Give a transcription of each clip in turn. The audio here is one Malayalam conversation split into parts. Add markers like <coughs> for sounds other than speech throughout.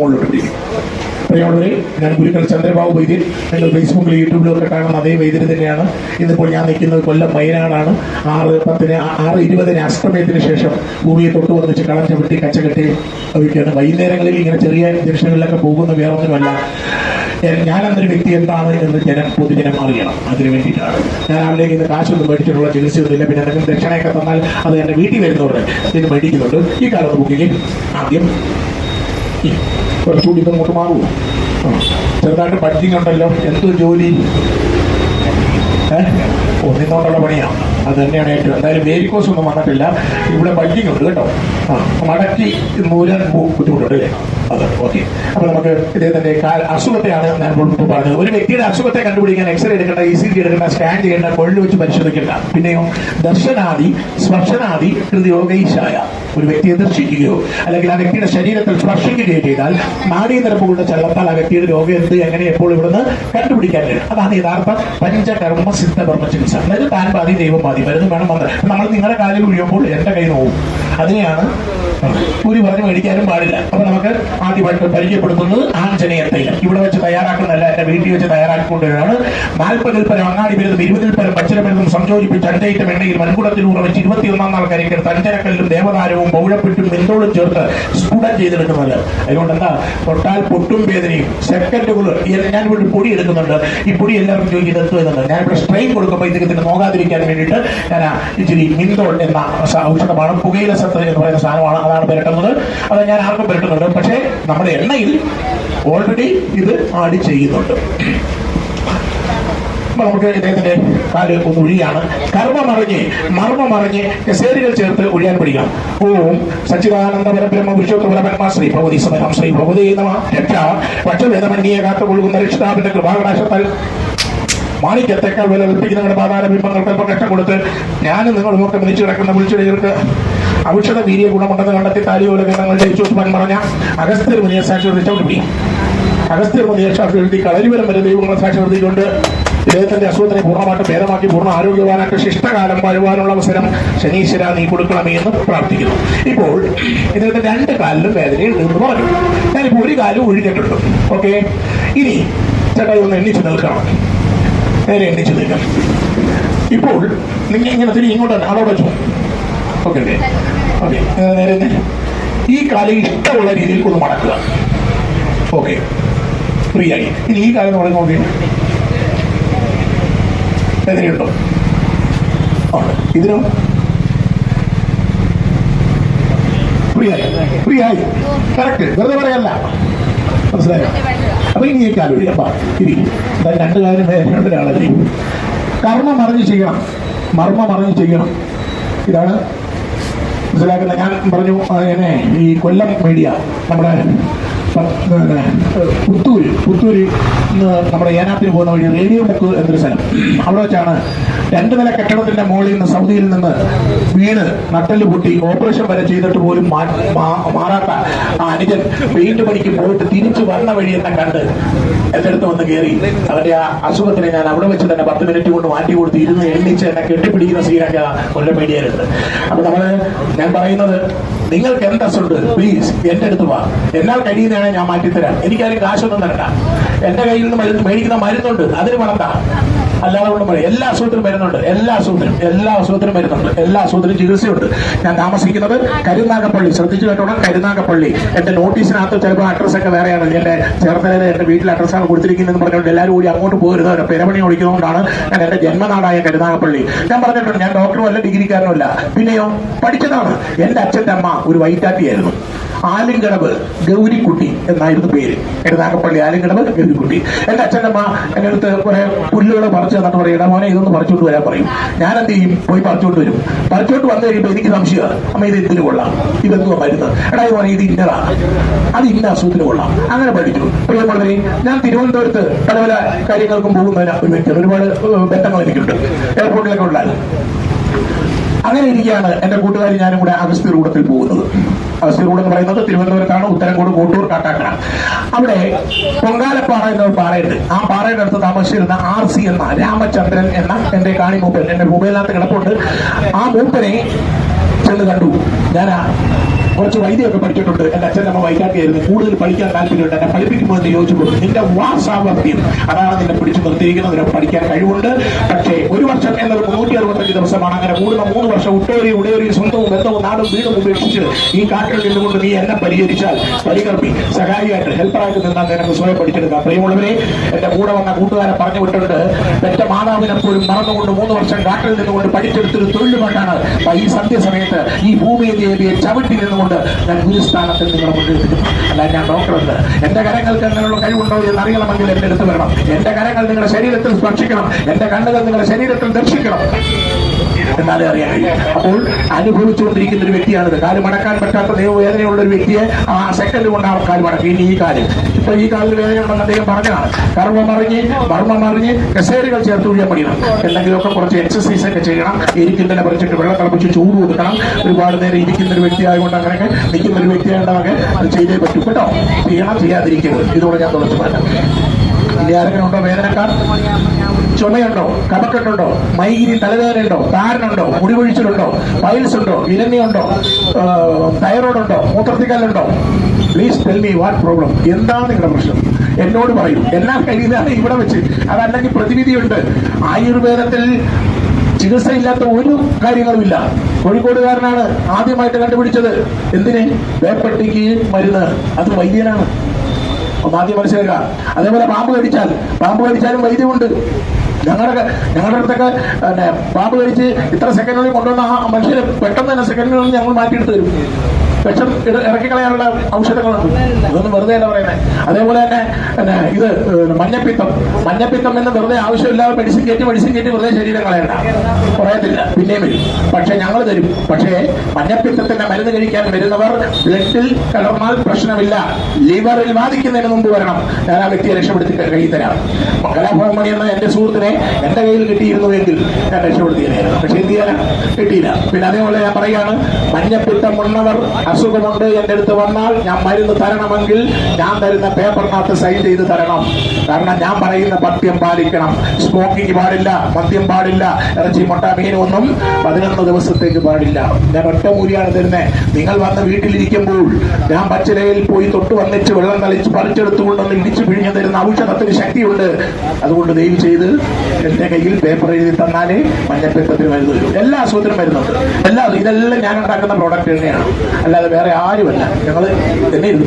പിടിക്കും പ്രിയമുള്ളവരെ ഞാൻ ഗുരുക്കൾ ചന്ദ്രബാബു വൈദ്യൻ നിങ്ങൾ ഫേസ്ബുക്കിൽ യൂട്യൂബിലും ഒക്കെ കാണുന്ന അതേ വൈദ്യർ തന്നെയാണ്. ഇന്നിപ്പോൾ ഞാൻ നിൽക്കുന്നത് കൊല്ലം വയനാടാണ് ആറ് പത്തിന് ആറ് ഇരുപതിന് അഷ്ടമയത്തിന് ശേഷം ഭൂമിയെ തൊട്ട് വന്നിച്ച് കളം ചവിട്ടി കച്ചകെട്ടി ഒക്കെയാണ് വൈകുന്നേരങ്ങളിൽ ഇങ്ങനെ ചെറിയ ജംഗ്ഷനുകളിലൊക്കെ പോകുന്ന വേറെ ഒന്നുമല്ല ഞാൻ- അന്നൊരു എന്നൊരു വ്യക്തി എന്താണ് എന്ന് ജനം പൊതുജനം അറിയണം. അതിന് വേണ്ടിയിട്ടാണ്. ഞാൻ അവിടെ ഇന്ന് കാശൊന്നും മേടിച്ചിട്ടുള്ള ചികിത്സയൊന്നുമില്ല. പിന്നെ എന്തെങ്കിലും ദക്ഷിണയൊക്കെ തന്നാൽ അത് എന്റെ വീട്ടിൽ വരുന്നവരുടെ ഇത് മേടിക്കുന്നുണ്ട്. ഈ കാലത്ത് ബുക്കിങ്ങിൽ ആദ്യം കുറച്ചുകൂടി ഇത് അങ്ങോട്ട് മാറുമോ ചെറുതായിട്ട് ബഡ്ജിങ് ഉണ്ടല്ലോ. എന്ത് ജോലി? നിന്നോണ്ടുള്ള പണിയാണ് അത് തന്നെയാണ് ഏറ്റവും. എന്തായാലും വേരിക്കോസ് ഒന്നും വന്നിട്ടില്ല. ഇവിടെ ബഡ്ജിങ് ഉണ്ട് കേട്ടോ. മടക്കി മൂലം ബുദ്ധിമുട്ടുണ്ട് അല്ലേ? അതെ ഓക്കെ അപ്പൊ നമുക്ക് കാ- അസുഖത്തെയാണ് ഞാൻ മുൻപ് പറഞ്ഞത്. ഒരു വ്യക്തിയുടെ അസുഖത്തെ കണ്ടുപിടിക്കാൻ എക്സ്റേ എടുക്കേണ്ട ഇ സി ജി എടുക്കേണ്ട സ്കാൻ ചെയ്യേണ്ട കൊള്ളു വെച്ച് പരിശോധിക്കേണ്ട. പിന്നെയോ ദർശനാദി സ്പർശനാദി കൃതിയോഗീശായ ഒരു വ്യക്തിയെ ദർശിക്കുകയോ അല്ലെങ്കിൽ ആ വ്യക്തിയുടെ ശരീരത്തിൽ സ്പർശിക്കുകയോ ചെയ്താൽ നാഡീനിരപ്പുകളുടെ ചള്ളത്താൽ ആ വ്യക്തിയുടെ രോഗം എന്ത് എങ്ങനെ എപ്പോൾ ഇവിടുന്ന് കണ്ടുപിടിക്കാൻ അതാണ് യഥാർത്ഥ പഞ്ചകർമ്മ സിദ്ധ ബ്രഹ്മ ചികിത്സ. അതായത് താൻ ബാധി ദൈവം ബാധി മരുന്ന് വേണം മന്ത്രം നമ്മൾ നിങ്ങളുടെ കാലിൽ വീഴുമ്പോൾ എന്റെ കൈ നോവും. അതിനെയാണ് കൂലി പറഞ്ഞ് മേടിക്കാനും പാടില്ല. അപ്പൊ നമുക്ക് ആദ്യമായിട്ട് പരിചയപ്പെടുത്തുന്നത് ആഞ്ജനേയ തൈലം ഇവിടെ വെച്ച് തയ്യാറാക്കുന്നതല്ല എന്റെ വീട്ടിൽ വെച്ച് തയ്യാറാക്കിക്കൊണ്ടുവരാണ് നാൽപ്പതിൽ പരം അങ്ങാടി വിരുദ്ധം ഇരുപതിൽ പരം പച്ചരമെന്നും സംയോജിപ്പിച്ച് അഞ്ചൈറ്റം എണ്ണയിൽ മൺകുടത്തിൽ ഉറ വെച്ച് ഇരുപത്തിയൊന്നാം നാൾ കരിക്കെടുത്ത് അഞ്ചരക്കല്ലും ദേവതാരവും പൗഴപ്പിട്ടും മെന്തോളും ചേർത്ത് സ്ഫുടം ചെയ്തെടുക്കുന്നത്. അതുകൊണ്ട് എന്താ തൊട്ടാൽ പൊട്ടും വേദനയും. സെക്കൻഡുകൾ ഞാൻ ഇവിടെ പൊടി എടുക്കുന്നുണ്ട്. ഈ പൊടി എല്ലാവരും ചോദിക്കുന്നത് എത്തുന്നുണ്ട് ഞാൻ ഇവിടെ സ്ട്രെയിൻ കൊടുക്കുമ്പോൾ ഇദ്ദേഹത്തിന് നോക്കാതിരിക്കാൻ വേണ്ടിയിട്ട് ഞാൻ ഇച്ചിരി മിന്തോൾ എന്ന ഔഷധമാണ് പുകയില സത്ത് എന്ന് പറയുന്ന സാധനമാണ് അതാണ് പുരട്ടുന്നത്. അത് ഞാൻ ആർക്കും പുരട്ടുന്നുണ്ട്. പക്ഷേ നമ്മുടെ എണ്ണയിൽ ഓൾറെഡി ഇത് ആഡ് ചെയ്യുന്നുണ്ട്. നമുക്ക് ഇദ്ദേഹത്തിന്റെ കാൽ ഒന്ന് ഒഴിയാണ് കർമ്മമറിഞ്ഞ് മർമ്മമറിഞ്ഞ് കസേരികൾ ചേർത്ത് ഒഴിയാൻ പിടിക്കാം ഓം സച്ചിദാനന്ദ പരബ്രഹ്മ പുരുഷോത്തമ ശ്രീ ഭഗവതി സമരം ശ്രീ ഭഗവതി നമ. രക്ഷ. പക്ഷവേദമണ്ണിയെ കാത്തുകൊള്ളുന്ന രക്ഷിതാവിന്റെ കൃപാകടാശത്താൽ മാണിക്യത്തെക്കാൾ വില കൽപ്പിക്കുന്നവരുടെ പാതാര ബിംബങ്ങൾക്ക് കഷ്ടം കൊടുത്ത് ഞാനും നിങ്ങളുമൊക്കെ മിനിച്ചു കിടക്കുന്ന വിളിച്ചെടികൾക്ക് ഔഷധ വീര്യ ഗുണമുണ്ടെന്ന് കണ്ടെത്തി താലിയോല ഗന്ധങ്ങളുടെ യേശുസ്മാൻ പറഞ്ഞ അഗസ്ത്യർ മുനിയെ സാക്ഷി അഗസ്ത്യർ മുനിയെ സാക്ഷി എഴുതി കളരിവരം വരെ ദൈവങ്ങളെ സാക്ഷി എഴുതിക്കൊണ്ട് ഇദ്ദേഹത്തിന്റെ അസുഖത്തിനെ പൂർണമായിട്ട് ഭേദമാക്കി പൂർണ ആരോഗ്യവാനായിട്ട് ശിഷ്ടകാലം വരുവാനുള്ള അവസരം ശനീശ്വര നീ കൊടുക്കണമേ എന്ന് പ്രാർത്ഥിക്കുന്നു. ഇപ്പോൾ ഇദ്ദേഹത്തിന്റെ രണ്ട് കാലിലും വേദനയുണ്ട് എന്ന് പറഞ്ഞു ഞാനിപ്പോൾ ഒരു കാലും ഒഴിഞ്ഞിട്ടുണ്ട്. ഓക്കെ? ഇനി ചേട്ടാ ഒന്ന് എണ്ണിച്ചു നിൽക്കണം. നേരെ എണ്ണിച്ചു നിൽക്കണം ഇപ്പോൾ നിങ്ങൾ ഇങ്ങനെ തിരി ഇങ്ങോട്ട് അവിടെ വെച്ചു. Okay okay. ഓക്കെ നേരെ ഈ കാലം ഇഷ്ടമുള്ള രീതിയിൽ ഒന്ന് മടക്കുക. ഓക്കെ ഫ്രീ ഇനി ഈ കാലം തുടങ്ങി നോക്കി. എങ്ങനെയുണ്ടോ? ഉണ്ട്. ഇതിനോ ഫ്രീ ആയി. ഫ്രീ കറക്റ്റ് വെറുതെ പറയല്ല. മനസ്സിലായോ? അപ്പൊ ഇനി ഈ കാലം അപ്പൊ ഇനി രണ്ട് കാര്യം ഒരാളല്ലേ കർമ്മം അറിഞ്ഞ് ചെയ്യണം. മർമ്മം അറിഞ്ഞ് ചെയ്യണം. ഇതാണ് മനസ്സിലാക്കുന്നത് ഞാൻ പറഞ്ഞു എന്നെ ഈ കൊല്ലം മീഡിയ നമ്മുടെ പുത്തൂര് പുത്തൂര് നമ്മുടെ ഏനാത്തിന് പോകുന്ന വഴി റേഡിയോ മുക്ക് എന്നൊരു സ്ഥലം. അവിടെ വെച്ചാണ് രണ്ട് നില കെട്ടിടത്തിന്റെ മുകളിൽ നിന്ന് സൗദിയിൽ നിന്ന് വീണ് നട്ടൽ പൊട്ടി ഓപ്പറേഷൻ വരെ ചെയ്തിട്ട് പോലും മാറാത്ത ആ അനുജൻ പെയിന്റ് പണിക്ക് പോയിട്ട് തിരിച്ചു വന്ന വഴി എന്നെ കണ്ട് എന്റെ അടുത്ത് വന്ന് കയറി അവന്റെ ആ അസുഖത്തിനെ ഞാൻ അവിടെ വെച്ച് തന്നെ പത്ത് മിനിറ്റ് കൊണ്ട് മാറ്റി കൊടുത്ത് ഇരുന്ന് എണ്ണിച്ച് എന്നെ കെട്ടിപ്പിടിക്കുന്ന സീനൊക്കെ കൊല്ലം മീഡിയയിലുണ്ട് അപ്പൊ നമ്മൾ ഞാൻ പറയുന്നത് നിങ്ങൾക്ക് എന്ത് അസുണ്ട് പ്ലീസ് എന്റെ അടുത്ത് വാ. എന്നാൽ കഴിയുന്നതാണ് ഞാൻ മാറ്റിത്തരാം എനിക്കാരും കാശൊന്നും തരണ്ട. എന്റെ കയ്യിൽ നിന്ന് മരുന്ന് മേടിക്കുന്ന മരുന്നുണ്ട്. അതിന് പണം താ അല്ലാതെ കൊണ്ട് പറയും എല്ലാ അസുഖത്തിനും മരുന്നുണ്ട് എല്ലാ അസുഖത്തിനും എല്ലാ അസുഖത്തിനും മരുന്നുണ്ട് എല്ലാ അസുഖത്തിനും ചികിത്സയുണ്ട്. ഞാൻ താമസിക്കുന്നത് കരുനാഗപ്പള്ളി ശ്രദ്ധിച്ചു കേട്ടോണം കരുനാഗപ്പള്ളി. എന്റെ നോട്ടീസിനകത്ത് ചിലപ്പോൾ അഡ്രസ് ഒക്കെ വേറെയാണ്. എന്റെ ചേർത്തലയിലെ എന്റെ വീട്ടിൽ അഡ്രസ്സാണ് കൊടുത്തിരിക്കുന്നതെന്ന് പറഞ്ഞുകൊണ്ട് എല്ലാവരും കൂടി അങ്ങോട്ട് പോകരുത് അവരെ പെരമണി ഒളിക്കുന്നതുകൊണ്ടാണ് ഞാൻ എന്റെ ജന്മനാടായ കരുനാഗപ്പള്ളി. ഞാൻ പറഞ്ഞിട്ടുണ്ട് ഞാൻ ഡോക്ടറും അല്ല ഡിഗ്രിക്കാരനും അല്ല. പിന്നെയോ പഠിച്ചതാണ്. എന്റെ അച്ഛന്റെ അമ്മ ഒരു വൈറ്റാറ്റിയായിരുന്നു. ആലിങ്കടവ് ഗൗരിക്കുട്ടി എന്നായിരുന്നു പേര്. കരുനാഗപ്പള്ളി ആലിങ്കടവ് ഗൗരിക്കുട്ടി. എന്റെ അച്ഛന്റെ അമ്മ എന്റെ അടുത്ത് കുറെ പുല്ലുകൾ പറിച്ചു തന്നിട്ട് പറയും "എടാ മോനെ ഇതൊന്ന് പറിച്ചുകൊണ്ട് വരാൻ പറയും. ഞാൻ എന്ത് ചെയ്യും? പോയി പറിച്ചുകൊണ്ട് വരും. പറിച്ചോണ്ട് വന്നു കഴിയുമ്പോൾ എനിക്ക് സംശയമാണ് അമ്മ ഇത് എന്തിനു കൊള്ളാം? ഇതെന്തുവാ മരുന്ന് എടാ ഇത് പറയും ഇത് ഇന്നതാ അത് ഇന്ന അസുഖത്തിന് കൊള്ളാം. അങ്ങനെ പഠിച്ചു. പ്രിയമുള്ളവരെ ഞാൻ തിരുവനന്തപുരത്ത് പല പല കാര്യങ്ങൾക്കും പോകുന്നതിന് ഒരു ഒരുപാട് ബന്ധങ്ങൾ എനിക്കുണ്ട്. എയർപോർട്ടിലൊക്കെ ഉണ്ടാകും അങ്ങനെ ഇരിക്കുകയാണ് എന്റെ കൂട്ടുകാരി ഞാനും കൂടെ അഗസ്തി റൂഡത്തിൽ പോകുന്നത്. അഗസ്തി റൂഡ് എന്ന് പറയുന്നത് തിരുവനന്തപുരത്താണ് ഉത്തരംകോട് കോട്ടൂർ കാട്ടാക്കട അവിടെ പൊങ്കാലപ്പാറ എന്ന പാറയുണ്ട്. ആ പാറയുടെ അടുത്ത് താമസിച്ചിരുന്ന ആർ സി എന്ന രാമചന്ദ്രൻ എന്ന എന്റെ കാണി മൂപ്പൻ എന്റെ മൊബൈലിനകത്ത് കിടപ്പുണ്ട്. ആ മൂപ്പനെ ചെന്ന് കണ്ടു. ഞാൻ കുറച്ച് വൈദ്യമൊക്കെ പഠിച്ചിട്ടുണ്ട്. എന്റെ അച്ഛൻ നമ്മൾ വൈകാട്ടിയായിരുന്നു കൂടുതൽ പഠിക്കാൻ താല്പര്യമുണ്ട്. എന്നെ പഠിപ്പിക്കുമ്പോൾ എന്ന് ചോദിച്ചപ്പോൾ നിന്റെ വാസാമർത്ഥ്യം അതാണ് നിന്നെ പിടിച്ചു നിർത്തിയിരിക്കുന്നത്. പഠിക്കാൻ കഴിവുണ്ട്. പക്ഷേ ഒരു വർഷം എന്നത് മുന്നൂറ്റി അറുപത്തഞ്ച് ദിവസമാണ്. അങ്ങനെ കൂടുന്ന മൂന്ന് വർഷം ഒട്ടേറെ ഉടേറിയും സ്വന്തവും ബന്ധവും നാടും വീടും ഉപേക്ഷിച്ച് ഈ കാട്ടിൽ നിന്നുകൊണ്ട് നീ എന്നെ പരിഹരിച്ചാൽ പരികർമ്മി സഹായിയായിട്ട് ഹെൽപ്പറായിട്ട് നിന്നാൽ നിനക്ക് സ്വയം പഠിച്ചെടുക്കാം. പ്രിയമുള്ളവരെ എന്റെ കൂടെ വന്ന കൂട്ടുകാരെ പറഞ്ഞു വിട്ടിട്ടുണ്ട്. പെറ്റ മാതാവിനെ പോലും മറന്നുകൊണ്ട് മൂന്ന് വർഷം കാട്ടിൽ നിന്നുകൊണ്ട് പഠിച്ചെടുത്തൊരു തൊഴിലുമായിട്ടാണ് ഈ സന്ധ്യസമയത്ത് ഈ ഭൂമിയിൽ ദേവിയെ ചവിട്ടി നിന്നുകൊണ്ട് ഞാൻ ഗുരുസ്ഥാനത്തിൽ നിങ്ങളെ മുന്നിൽ നിൽക്കുന്നു അല്ല ഞാൻ ഡോക്ടറുണ്ട് എന്റെ കരങ്ങൾക്ക് അങ്ങനെയുള്ള കഴിവുണ്ടോ എന്ന് അറിയണമെങ്കിൽ എന്റെ അടുത്ത് വരണം. എന്റെ കരങ്ങൾ നിങ്ങളുടെ ശരീരത്തിൽ സ്പർശിക്കണം. എന്റെ കണ്ണുകൾ നിങ്ങളുടെ ശരീരത്തിൽ ദർശിക്കണം. എന്നാലേ അറിയാൻ കഴിയും. അപ്പോൾ അനുഭവിച്ചുകൊണ്ടിരിക്കുന്ന ഒരു വ്യക്തിയാണിത്. കാൽ മടക്കാൻ പറ്റാത്ത ദൈവവേദനയുള്ള ഒരു വ്യക്തിയെ ആ സെക്കൻഡ് കൊണ്ടാണ് കാൽ മടക്കി. ഇനി ഈ കാൽ. ഇപ്പൊ ഈ കാലിൽ വേദനയുണ്ടെന്ന് അദ്ദേഹം പറഞ്ഞതാണ്. കർമ്മം മറിഞ്ഞ് മർമ്മം മറിഞ്ഞ് കസേരകൾ ചേർത്ത് ഒഴിയാൻ പഠിക്കണം എന്തെങ്കിലുമൊക്കെ കുറച്ച് എക്സസൈസ് ഒക്കെ ചെയ്യണം. ഇരിക്കുന്നതിനെ പറിച്ചിട്ട് വെള്ളം തിളപ്പിച്ച് ചൂട് കൊടുക്കണം. ഒരുപാട് നേരം ഇരിക്കുന്ന ഒരു വ്യക്തി ആയതുകൊണ്ട് അങ്ങനെയൊക്കെ നിൽക്കുന്ന ഒരു വ്യക്തിയായതുകൊണ്ട് അങ്ങനെ ചെയ്തേ പറ്റൂ. കേട്ടോ? ചെയ്യണം ചെയ്യാതിരിക്കരുത്. ഇതോടെ ഞാൻ തുടച്ചു. മാറ്റാം ഇനി ആരെങ്കിലുണ്ടോ വേദനക്കാർ? ചുമയുണ്ടോ? കപക്കെട്ടുണ്ടോ മൈഗിരി തലവേദനയുണ്ടോ? താരനുണ്ടോ? മുടികൊഴിച്ചിലുണ്ടോ? പൈൽസ് ഉണ്ടോ ഇരണ്യുണ്ടോ തൈറോയിഡുണ്ടോ? മൂത്രത്തിക്കല്ലുണ്ടോ? Please tell me what problem എന്താണ് നിങ്ങളുടെ പ്രശ്നം? എന്നോട് പറയൂ. എല്ലാം കഴിയുന്നതാണ് ഇവിടെ വെച്ച്. അതല്ലെങ്കിൽ പ്രതിവിധിയുണ്ട്. ആയുർവേദത്തിൽ ചികിത്സയില്ലാത്ത ഒരു കാര്യങ്ങളുമില്ല കോഴിക്കോടുകാരനാണ് ആദ്യമായിട്ട് കണ്ടുപിടിച്ചത്. എന്തിന്? വേപ്പട്ടിക്ക് മരുന്ന്. അത് വൈദ്യനാണ്. ആദ്യം മനസ്സിലാക്കുക അതേപോലെ പാമ്പ് കടിച്ചാൽ പാമ്പ് കടിച്ചാലും വൈദ്യമുണ്ട്. ഞങ്ങളുടെ ഞങ്ങളുടെ അടുത്തൊക്കെ പാമ്പ് കടിച്ച് ഇത്ര സെക്കൻഡുകളിൽ കൊണ്ടുവന്ന ആ മനുഷ്യരെ പെട്ടെന്ന് തന്നെ സെക്കൻഡുകളിൽ ഞങ്ങൾ മാറ്റിയെടുത്ത് തരും. വിഷം ഇറക്കിക്കളയാനുള്ള ഔഷധങ്ങളുണ്ട് അതൊന്നും വെറുതെ അല്ല പറയുന്നത് അതേപോലെ തന്നെ ഇത് മഞ്ഞപ്പിത്തം. മഞ്ഞപ്പിത്തം എന്ന് വെറുതെ ആവശ്യമില്ലാതെ മെഡിസിൻ കയറ്റി മെഡിസിൻ കയറ്റി വെറുതെ ശരീരം കളയണ്ട. പറയത്തില്ല പിന്നെയും വരും. പക്ഷെ ഞങ്ങൾ തരും. പക്ഷേ മഞ്ഞപ്പിത്തത്തിന്റെ മരുന്ന് കഴിക്കാൻ വരുന്നവർ ബ്ലഡിൽ കലർന്നാൽ പ്രശ്നമില്ല. ലിവറിൽ ബാധിക്കുന്നതിന് മുമ്പ് വരണം. ഞാൻ ആ വ്യക്തിയെ രക്ഷപ്പെടുത്തി കയ്യിൽ തരാം. മംഗലാഭവമണി എന്ന എന്റെ സുഹൃത്തിനെ എന്റെ കയ്യിൽ കിട്ടിയിരുന്നുവെങ്കിൽ ഞാൻ രക്ഷപ്പെടുത്തിയതായിരുന്നു പക്ഷെ എന്ത് ചെയ്യാനാ? കിട്ടിയില്ല. പിന്നെ അതേപോലെ ഞാൻ പറയുകയാണ് മഞ്ഞപ്പിത്തം ഉള്ളവർ അസുഖമുണ്ട് എന്റെ അടുത്ത് വന്നാൽ ഞാൻ മരുന്ന് തരണമെങ്കിൽ ഞാൻ തരുന്ന പേപ്പറിനകത്ത് സൈൻ ചെയ്ത് തരണം. കാരണം ഞാൻ പറയുന്ന പഥ്യം പാലിക്കണം. സ്മോക്കിംഗ് പാടില്ല മദ്യം പാടില്ല ഇറച്ചി മുട്ട മീനൊന്നും പതിനൊന്ന് ദിവസത്തേക്ക് പാടില്ല. ഞാൻ ഒറ്റ മൂലിയാണ് തരുന്നത് നിങ്ങൾ വന്ന് വീട്ടിലിരിക്കുമ്പോൾ ഞാൻ പച്ചിലയിൽ പോയി തൊട്ട് വന്നിച്ച് വെള്ളം തളിച്ച് പറിച്ചെടുത്തുകൊണ്ടൊന്ന് ഇടിച്ചു പിഴിഞ്ഞു തരുന്ന ഔഷധത്തിന് ശക്തിയുണ്ട്. അതുകൊണ്ട് ദയവ് ചെയ്ത് എന്റെ കയ്യിൽ പേപ്പർ എഴുതി തന്നാലേ മഞ്ഞപ്പിത്തത്തിന് മരുന്ന് എല്ലാ അസുഖത്തിനും മരുന്നുണ്ട് എല്ലാ ഇതെല്ലാം ഞാൻ ഉണ്ടാക്കുന്ന പ്രോഡക്റ്റ് തന്നെയാണ്. അല്ലാതെ വേറെ ആരുമല്ല. ഞങ്ങൾ തന്നെ ഇരുന്ന്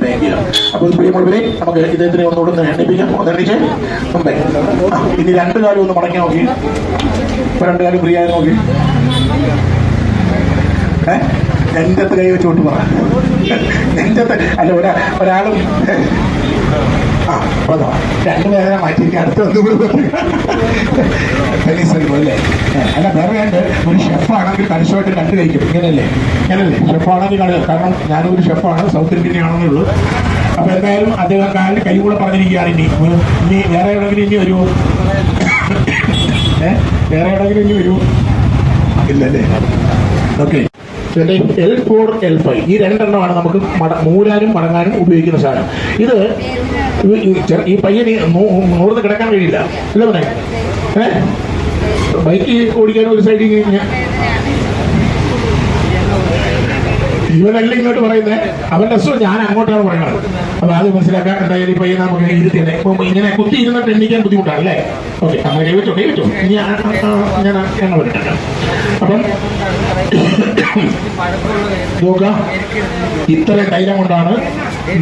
അപ്പൊ അപ്പോൾ പ്രിയമുള്ളവരെ നമുക്ക് ഇദ്ദേഹത്തിനെ ഒന്നുകൂടെ ഒന്ന് എണ്ണിപ്പിക്കാം. ഒന്നെണ്ണിച്ച് മുമ്പേ. ഇനി രണ്ട് കാലം ഒന്ന് മടക്കി നോക്കി. ഇപ്പൊ രണ്ട് കാലം ഫ്രീ ആയി നോക്കി. എന്റെ കൈ വെച്ചോട്ട് പറ. നെഞ്ചത്ത് അല്ല ഒരാ ഒരാളും ആ അതാ രണ്ട് പേരെ മാറ്റി അടുത്ത് വന്നു അല്ലേ? അല്ല വേറെ ഉണ്ട് ഒരു ഷെഫാണെങ്കിൽ കണിശമായിട്ട് രണ്ട് കഴിക്കും. ഇങ്ങനല്ലേ? ഇങ്ങനല്ലേ? ഷെഫാണെങ്കിൽ കാരണം ഞാനൊരു ഷെഫാണ് സൗത്ത് ഇന്ത്യൻ ആണെന്നേ ഉള്ളൂ. അപ്പൊ എന്തായാലും അദ്ദേഹം കാലിന് കൈ കൂടെ പറഞ്ഞിരിക്കുകയാണ് ഇനി. ഇനി വേറെ എവിടെങ്കിലും ഇനി ഒരു <coughs> ഏ? വേറെ എവിടെങ്കിലും ഇനി ഒരു ഇല്ലല്ലേ? Okay L four L five ഈ രണ്ടെണ്ണമാണ് നമുക്ക് മൂരാനും മടങ്ങാനും ഉപയോഗിക്കുന്ന സാധനം. ഇത് ഈ- പയ്യന് നൂറിന് കിടക്കാൻ കഴിയില്ല. അല്ല പറയാ ഏ? ബൈക്ക് ഓടിക്കാനും ഒരു സൈഡിൽ കഴിഞ്ഞാൽ ഇവനല്ല ഇങ്ങോട്ട് പറയുന്നത് അവന്റെ അസുഖം ഞാൻ അങ്ങോട്ടാണ് പറയുന്നത്. അപ്പൊ അത് മനസ്സിലാക്കാൻ എന്തായാലും പയ്യനെ നമുക്ക് ഇരുത്തിയല്ലേ ഇപ്പൊ ഇങ്ങനെ കുത്തി ഇരുന്നിട്ട് എണ്ണിക്കാൻ ബുദ്ധിമുട്ടാണ് അല്ലേ? ഓക്കെ അങ്ങനെ കൈവച്ചോ കൈവച്ചോ. ഞാൻ ഞങ്ങൾ അപ്പം ഇത്ര ധൈര്യം കൊണ്ടാണ്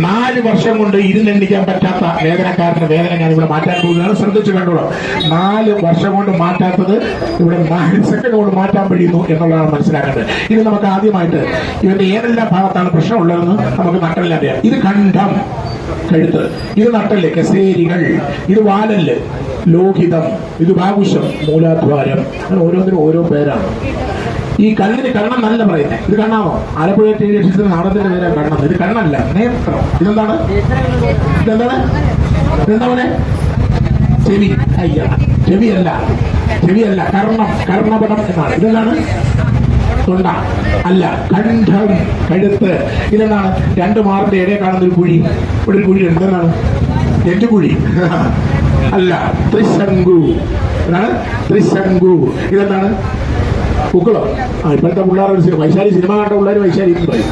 നാല് വർഷം കൊണ്ട് ഇരുന്നെണ്ണിക്കാൻ പറ്റാത്ത വേദനക്കാരന്റെ വേദന ഞാൻ ഇവിടെ മാറ്റാൻ പോകുകയാണ് ശ്രദ്ധിച്ചു കണ്ടോളൂ. നാല് വർഷം കൊണ്ട് മാറ്റാത്തത് ഇവിടെ നാല് സെക്കൻഡ് കൊണ്ട് മാറ്റാൻ കഴിയുന്നു എന്നുള്ളതാണ് മനസ്സിലാക്കേണ്ടത്. ഇത് നമുക്ക് ആദ്യമായിട്ട് ഇവന്റെ ഏതെല്ലാം ഭാഗത്താണ് പ്രശ്നമുള്ളതെന്ന് നമുക്ക് നട്ടലിൽ അറിയാം. ഇത് കണ്ഠം കഴുത്ത്. ഇത് നട്ടൽ കസേരികൾ. ഇത് വാലല് ലോഹിതം. ഇത് ബാകുശം മൂലാധ്വാരം അങ്ങനെ ഓരോന്നിനും ഓരോ പേരാണ്. ഈ കണ്ണിന് കണ്ണം നല്ല പറയുന്നത് ഇത് കണ്ണാമോ ആലപ്പുഴ ടി രക്ഷിച്ച നാടകത്തിന്റെ പേരാണ് കണ്ണം. ഇത് കണ്ണല്ല. നേത്രം. ഇതെന്താണ്? ഇതെന്താണ്? ഇതെന്താണ് ചെവി. അയ്യ. ചെവിയല്ല. ചെവിയല്ല. കർണം കർണപടം എന്നാണ്. ഇതെന്താണ്? തൊണ്ട അല്ല കണ്ഠം കഴുത്ത് ഇതെന്താണ്? രണ്ട് മാറിന്റെ ഇടയിൽ കാണുന്ന ഒരു കുഴി. ഇവിടെ ഒരു കുഴി എന്താണ്? എന്റെ കുഴി? <laughs> അല്ല ത്രിശങ്കു എന്താണ്? ത്രിശങ്കു ഇതെന്താണ്? പൂക്കളോ. ആ ഇപ്പോഴത്തെ പിള്ളേർ വൈശാലി സിനിമ കണ്ട പിള്ളേർ വൈശാലി പറയും.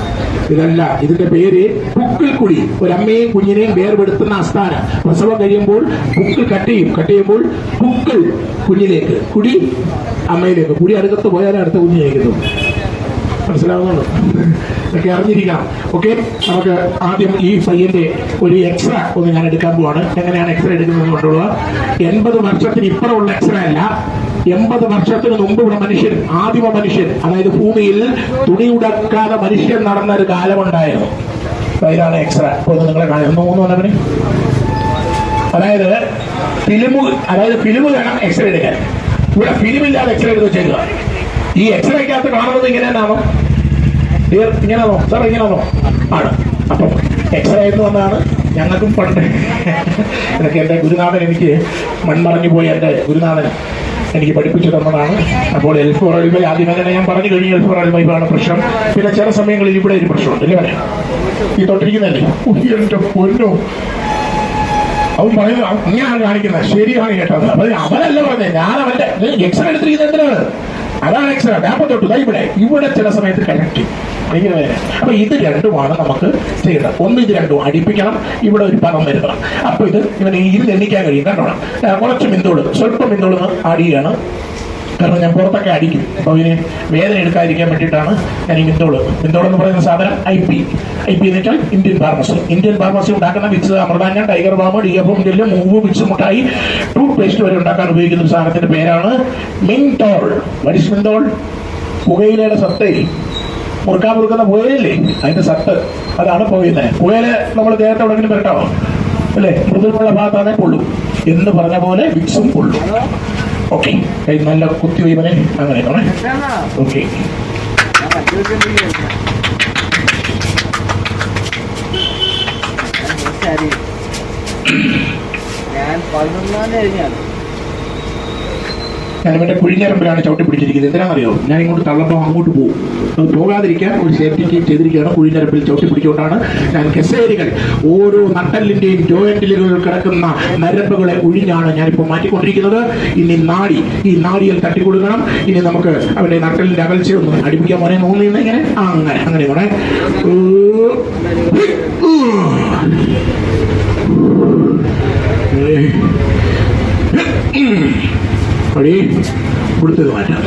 ഇതല്ല ഇതിന്റെ പേര് പുക്കിൽ കുഴി. ഒരു അമ്മയും കുഞ്ഞിനെയും വേർപെടുത്തുന്ന ആസ്ഥാനം. പ്രസവം കഴിയുമ്പോൾ പുക്കിൽ കട്ട് ചെയ്യും. കട്ട് ചെയ്യുമ്പോൾ പുക്കിൽ കുഞ്ഞിലേക്ക്. കുടി അമ്മയിലേക്ക് കുടി അടുക്കത്ത് പോയാൽ അടുത്ത കുഞ്ഞ് ചെയ്യുന്നു മനസ്സിലാവുന്നുണ്ടോ? ഇതൊക്കെ അറിഞ്ഞിരിക്കണം. ഓക്കെ നമുക്ക് ആദ്യം ഈ പയ്യന്റെ ഒരു എക്സ്റേ ഒന്ന് ഞാൻ എടുക്കാൻ പോവാണ്. എങ്ങനെയാണ് എക്സ്റേ എടുക്കുന്നത് കൊണ്ടുള്ള എൺപത് വർഷത്തിന് ഇപ്പുറമുള്ള എക്സ്റേ അല്ല. എൺപത് വർഷത്തിന് മുമ്പുള്ള മനുഷ്യൻ ആദിമ മനുഷ്യൻ അതായത് ഭൂമിയിൽ തുണി ഉടക്കാതെ മനുഷ്യൻ നടന്ന ഒരു കാലമുണ്ടായിരുന്നു. അതിലാണ് എക്സ്റേ ഒന്ന് നിങ്ങളെ കാണുന്നു മൂന്ന് പറഞ്ഞവന് അതായത് ഫിലിമു അതായത് ഫിലിമു വേണം എക്സ്റേ എടുക്കാൻ. ഇവിടെ ഫിലിമില്ലാതെ എക്സ്റേ എടുത്ത് വെച്ചേക്കുക ഈ എക്സ്റേക്കകത്ത് കാണുന്നത് ഇങ്ങനെയാണോ തന്നെയാണോ ഇങ്ങനെയാണോ? സാർ ഇങ്ങനെയാണോ? ആണ്. അപ്പം എക്സ്റേ എന്ന് വന്നാണ് ഞങ്ങൾക്കും പണ്ട് എനിക്ക് എന്റെ ഗുരുനാഥൻ എനിക്ക് മൺമറഞ്ഞു പോയി എന്റെ ഗുരുനാഥൻ എനിക്ക് പഠിപ്പിച്ചു തന്നതാണ്. അപ്പോൾ എൽ ഫോർ എൽബൈ ആദ്യം തന്നെ ഞാൻ പറഞ്ഞു കഴിഞ്ഞു എൽ ഫോർ എൽബൈബാണ് പ്രശ്നം. പിന്നെ ചില സമയങ്ങളിൽ ഇവിടെ ഒരു പ്രശ്നമുണ്ട്. അല്ലേ ഈ തൊട്ടിരിക്കുന്നതല്ലേ? എന്റെ പൊന്നോ. അവൻ പറയുന്നു അങ്ങനെയാണ് കാണിക്കുന്നത്. ശരിയാണ് കേട്ടത് അവനല്ല പറഞ്ഞത് ഞാൻ അവന്റെ എക്സ്റേ എടുത്തിരിക്കുന്നത് എന്തിനാണ്? അതാണ് എക്സ്റേ ഡാപ്പ തൊട്ട് ദാ ഇവിടെ. ഇവിടെ ചില സമയത്ത് കണക്ട് ഇങ്ങനെ വേദന അപ്പൊ ഇത് രണ്ടുമാണ് നമുക്ക് ചെയ്യേണ്ടത്. ഒന്ന് ഇത് രണ്ടും അടിപ്പിക്കണം. ഇവിടെ ഒരു പണം വരുത്തണം. അപ്പൊ ഇത് ഇവന് ഇരുന്ന് എണ്ണിക്കാൻ കഴിയും. കണ്ടോണം? കുറച്ച് മിന്തോൾ സ്വല്പം മിന്തോൾ ആടിയാണ് കാരണം ഞാൻ പുറത്തൊക്കെ അടിക്കും. അപ്പോൾ ഇതിന് വേദന എടുക്കാതിരിക്കാൻ വേണ്ടിയിട്ടാണ് ഞാൻ ഈ മിന്തോൾ. മിന്തോൾ എന്ന് പറയുന്ന സാധനം ഐ പി ഐ പി എന്ന് ഇന്ത്യൻ ഫാർമസി ഇന്ത്യൻ ഫാർമസി ഉണ്ടാക്കുന്ന Vicks Amrutanjan tiger balm D F gel Moov Vicks മുട്ടായി ടൂത്ത് പേസ്റ്റ് വരെ ഉണ്ടാക്കാൻ ഉപയോഗിക്കുന്ന ഒരു സാധനത്തിന്റെ പേരാണ് മിൻതോൾ വരിസ് മിന്തോൾ പുകയിലയുടെ സത്തയിൽ മുറുക്കാൻ മുറുക്കുന്ന പുകയിലല്ലേ അതിന്റെ സത്ത്. അതാണ് പോയുന്നത് പുകയില നമ്മൾ നേരത്തെ എവിടെങ്കിലും വരട്ടോ? അല്ലേ? മൃദുലുള്ള ഭാഗത്താണെ കൊള്ളും എന്ന് പറഞ്ഞ പോലെ വിക്സും കൊള്ളും ഓക്കെ നല്ല കുത്തി വയ്യവനെ അങ്ങനെ ഓക്കെ ഞാൻ പതിനൊന്നാം കഴിഞ്ഞാണ് ഞാൻ ഇവന്റെ കുഴിഞ്ഞരമ്പിലാണ് ചവിട്ടി പിടിച്ചിരിക്കുന്നത് എന്തിനാണെന്നറിയോ ഞാൻ ഇങ്ങോട്ട് തള്ളപ്പോൾ അങ്ങോട്ട് പോകും അത് പോകാതിരിക്കാൻ ഒരു സേഫ്റ്റിക്ക് ചെയ്തിരിക്കുകയാണ് കുഴിഞ്ഞരപ്പിൽ ചവിട്ടി പിടിച്ചുകൊണ്ടാണ് ഞാൻ കെസേരികൾ ഓരോ നട്ടലിന്റെയും ജോയിന്റിലുകൾ കിടക്കുന്ന നരമ്പുകളെ ഒഴിഞ്ഞാണ് ഞാനിപ്പോൾ മാറ്റിക്കൊണ്ടിരിക്കുന്നത് ഇനി നാടി ഈ നാടിയിൽ തട്ടിക്കൊടുക്കണം ഇനി നമുക്ക് അവന്റെ നട്ടലിന്റെ അകൽച്ച ഒന്ന് അടിപ്പിക്കാൻ മോനെ നോന്നിന്ന് ഇങ്ങനെ അങ്ങനെ അങ്ങനെ കൂടെ പടി കൊടുത്തത് മാറ്റാം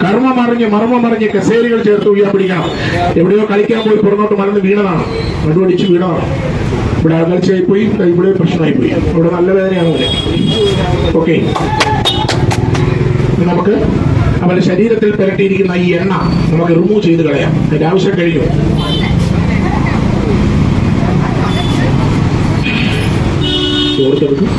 കർമ്മം അറിഞ്ഞ് മർമ്മം അറിഞ്ഞ് കസേരകൾ ചേർത്ത് ഉയർ പിടിക്കണം എവിടെയോ കളിക്കാൻ പോയി പുറന്നോട്ട് മറന്ന് വീണതാണ്. കണ്ടുപിടിച്ച് വീണതാണ്. ഇവിടെ അകൽച്ചയായി പോയി ഇവിടെ പ്രശ്നമായി പോയി ഇവിടെ നല്ല വേദനയാണ് ഇവിടെ ഓക്കെ. നമുക്ക് അവരുടെ ശരീരത്തിൽ പുരട്ടിയിരിക്കുന്ന ഈ എണ്ണ നമുക്ക് റിമൂവ് ചെയ്ത് കളയാം. അതിന്റെ ആവശ്യം കഴിഞ്ഞു. ചോർത്തെടുക്കും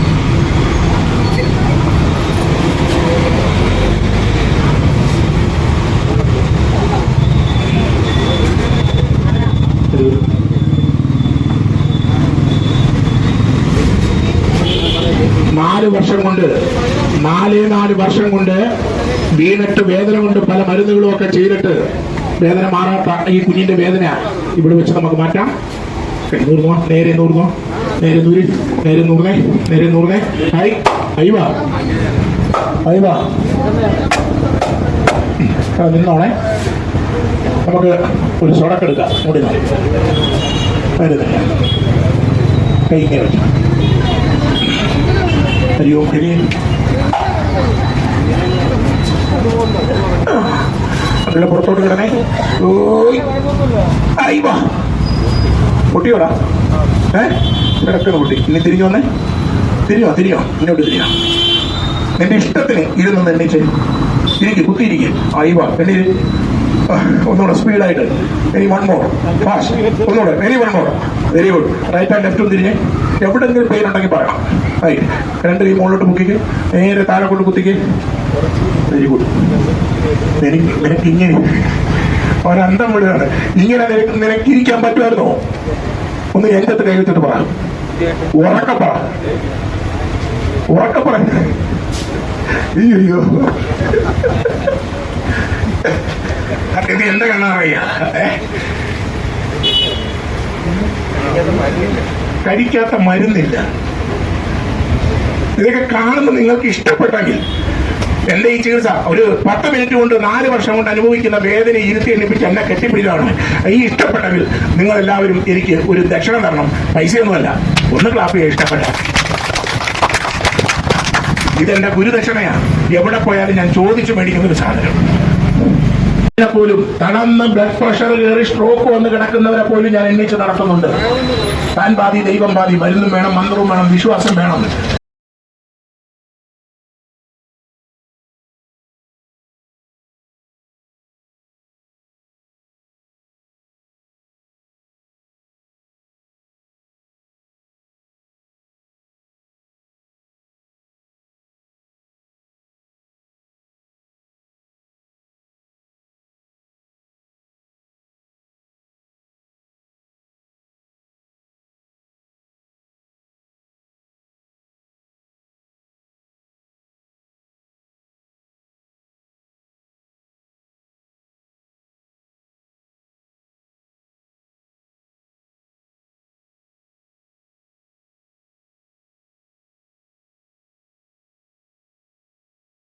നാല് വർഷം കൊണ്ട് നാലേ നാല് വർഷം കൊണ്ട് വീണിട്ട് വേദന കൊണ്ട് പല മരുന്നുകളും ഒക്കെ ചെയ്തിട്ട് വേദന മാറാത്ത ഈ കുഞ്ഞിന്റെ വേദന ഇവിടെ വെച്ച് നമുക്ക് മാറ്റാം. നൂറുന്നോ നേരെ നൂറുന്നോ നേരെ നൂരി നേരെ നൂറുന്നേ നേരെ നൂറുന്നേ ഹായ് അയ്യവാ അയ്യവാ നിന്നോണേ. നമുക്ക് ഒരു സൊടക്കെടുക്കാം നോക്കി വരുന്നില്ല കൈ ഇങ്ങനെ ഹരി ഓം ഹരി പുറത്തോട്ട് കിടണേ ഓയ്. പൊട്ടിയോടാ. ഏ? കിടക്കണ പൊട്ടി? ഇനി തിരിഞ്ഞു വന്നേ. തിരിയോ തിരിയോ? ഇങ്ങോട്ട് തിരിയോ. നിന്റെ ഇഷ്ടത്തിന് ഇരുന്ന് എണ്ണിച്ച് ഇരിക്കും കുത്തിയിരിക്കും. ആയി വാ. എണ്ണി ഒന്നുകൂടെ സ്പീഡായിട്ട്. വെരി വൺ മോർ ഫാസ്റ്റ് ഒന്നുകൂടെ. Very one more very good right and ലെഫ്റ്റും തിരിഞ്ഞ്. പെയിൻ ഉണ്ടെങ്കിൽ പറയാം റൈറ്റ് രണ്ട് കൈ മുകളിലോട്ട് മുക്കിക്ക്. നേരെ താഴെ കൊണ്ട് കുത്തിക്ക്. വെരി ഗുഡ് എനിക്ക് ഇങ്ങനെ ഒരന്തം വിടുകയാണ്. ഇങ്ങനെ നിനക്ക് നിനക്ക് ഇരിക്കാൻ പറ്റുമായിരുന്നോ? ഒന്ന് എന്റെ അടുത്ത് കൈ വെച്ചിട്ട് പറ. ഉറക്ക പറ. അയ്യോ. ഇത് എന്റെ കണ്ണാറയ്യ കഴിക്കാത്ത മരുന്നില്ല. ഇതൊക്കെ കാണുമ്പോൾ നിങ്ങൾക്ക് ഇഷ്ടപ്പെട്ടെങ്കിൽ എന്റെ ഈ ചികിത്സ ഒരു പത്ത് മിനിറ്റ് കൊണ്ട് നാല് വർഷം കൊണ്ട് അനുഭവിക്കുന്ന വേദന ഇരുത്തി എണ്ണിപ്പിച്ച് എന്നെ കെട്ടിപ്പിടിക്കുകയാണ്. ഈ ഇഷ്ടപ്പെട്ടെങ്കിൽ നിങ്ങൾ എല്ലാവരും എനിക്ക് ഒരു ദക്ഷിണ തരണം. പൈസയൊന്നുമല്ല. ഒന്ന് ക്ലാപ്പ് ചെയ്യാൻ ഇഷ്ടപ്പെട്ട. ഇതെന്റെ ഗുരുദക്ഷിണയാണ്. എവിടെ പോയാലും ഞാൻ ചോദിച്ചു മേടിക്കുന്ന ഒരു സാധനം പോലും തടന്ന് ബ്ലഡ് പ്രഷർ കയറി സ്ട്രോക്ക് വന്ന് കിടക്കുന്നവരെ പോലും ഞാൻ എണ്ണിച്ച് നടത്തുന്നുണ്ട്. താൻ ബാധി ദൈവം ബാധി. മരുന്നും വേണം മന്ത്രവും വേണം വിശ്വാസം വേണം.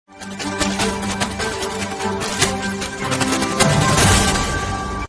you